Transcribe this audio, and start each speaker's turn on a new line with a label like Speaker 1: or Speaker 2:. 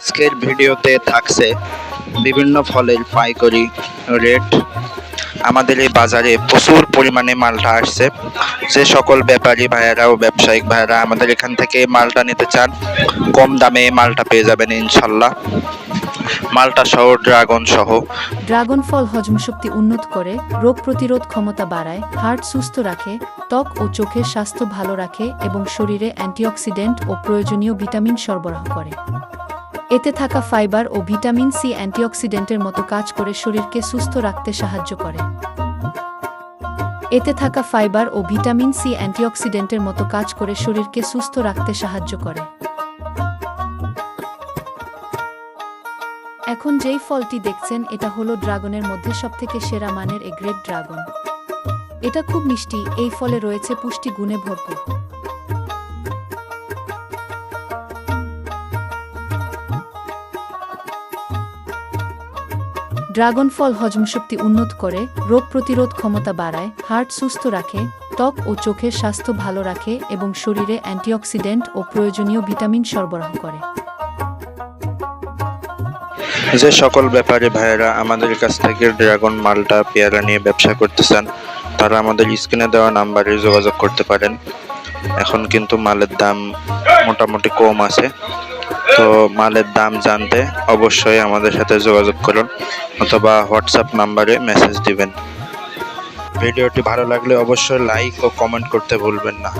Speaker 1: আজকের ভিডিওতে থাকছে বিভিন্ন ফলের পাইকারি রেট। আমাদের এই বাজারে প্রচুর পরিমাণে মালটা আসছে। যে সকল ব্যাপারী ভাইয়েরা ও ব্যবসায়িক ভাইয়েরা আমাদের এখান থেকে মালটা নিতে চান, কম দামে মালটা পেয়ে যাবেন ইনশাল্লাহ। মালটা সহ ড্রাগন সহ।
Speaker 2: ড্রাগন ফল হজম শক্তি উন্নত করে, রোগ প্রতিরোধ ক্ষমতা বাড়ায় হার্ট সুস্থ রাখে, ত্বক ও চোখের স্বাস্থ্য ভালো রাখে এবং শরীরে অ্যান্টিঅক্সিডেন্ট ও প্রয়োজনীয় ভিটামিন সরবরাহ করে। এতে থাকা ফাইবার ও ভিটামিন সি অ্যান্টিঅক্সিডেন্টের মতো কাজ করে শরীরকে সুস্থ রাখতে সাহায্য করে। এতে থাকা ফাইবার ও ভিটামিন সি অ্যান্টিঅক্সিডেন্টের মতো কাজ করে শরীরকে সুস্থ রাখতে সাহায্য করে। এখন যেই ফলটি দেখছেন, এটা হলো ড্রাগনের মধ্যে সবথেকে সেরা মানের এ গ্রেট ড্রাগন। এটা খুব মিষ্টি, এই ফলে রয়েছে পুষ্টি গুণে ভরপুর। ড্রাগন ফল হজম শক্তি উন্নত করে, রোগ প্রতিরোধ ক্ষমতা বাড়ায় হার্ট সুস্থ রাখে, ত্বক ও চোখের স্বাস্থ্য ভালো রাখে এবং শরীরে অ্যান্টিঅক্সিডেন্ট ও প্রয়োজনীয় ভিটামিন সরবরাহ করে।
Speaker 1: যে সকল ব্যাপারে ভাইয়েরা আমাদের কাছ থেকে ড্রাগন মালটা পেয়ারা নিয়ে ব্যবসা করতে চান তারা আমাদের স্ক্রিনে দেওয়া নাম্বারে যোগাযোগ করতে পারেন। এখন কিন্তু মালের দাম মোটামুটি কম আছে। তো মালের দাম জানতে অবশ্যই আমাদের সাথে যোগাযোগ করুন অথবা হোয়াটসঅ্যাপ নাম্বারে মেসেজ দিবেন। ভিডিওটি ভালো লাগলে অবশ্যই লাইক ও কমেন্ট করতে ভুলবেন না।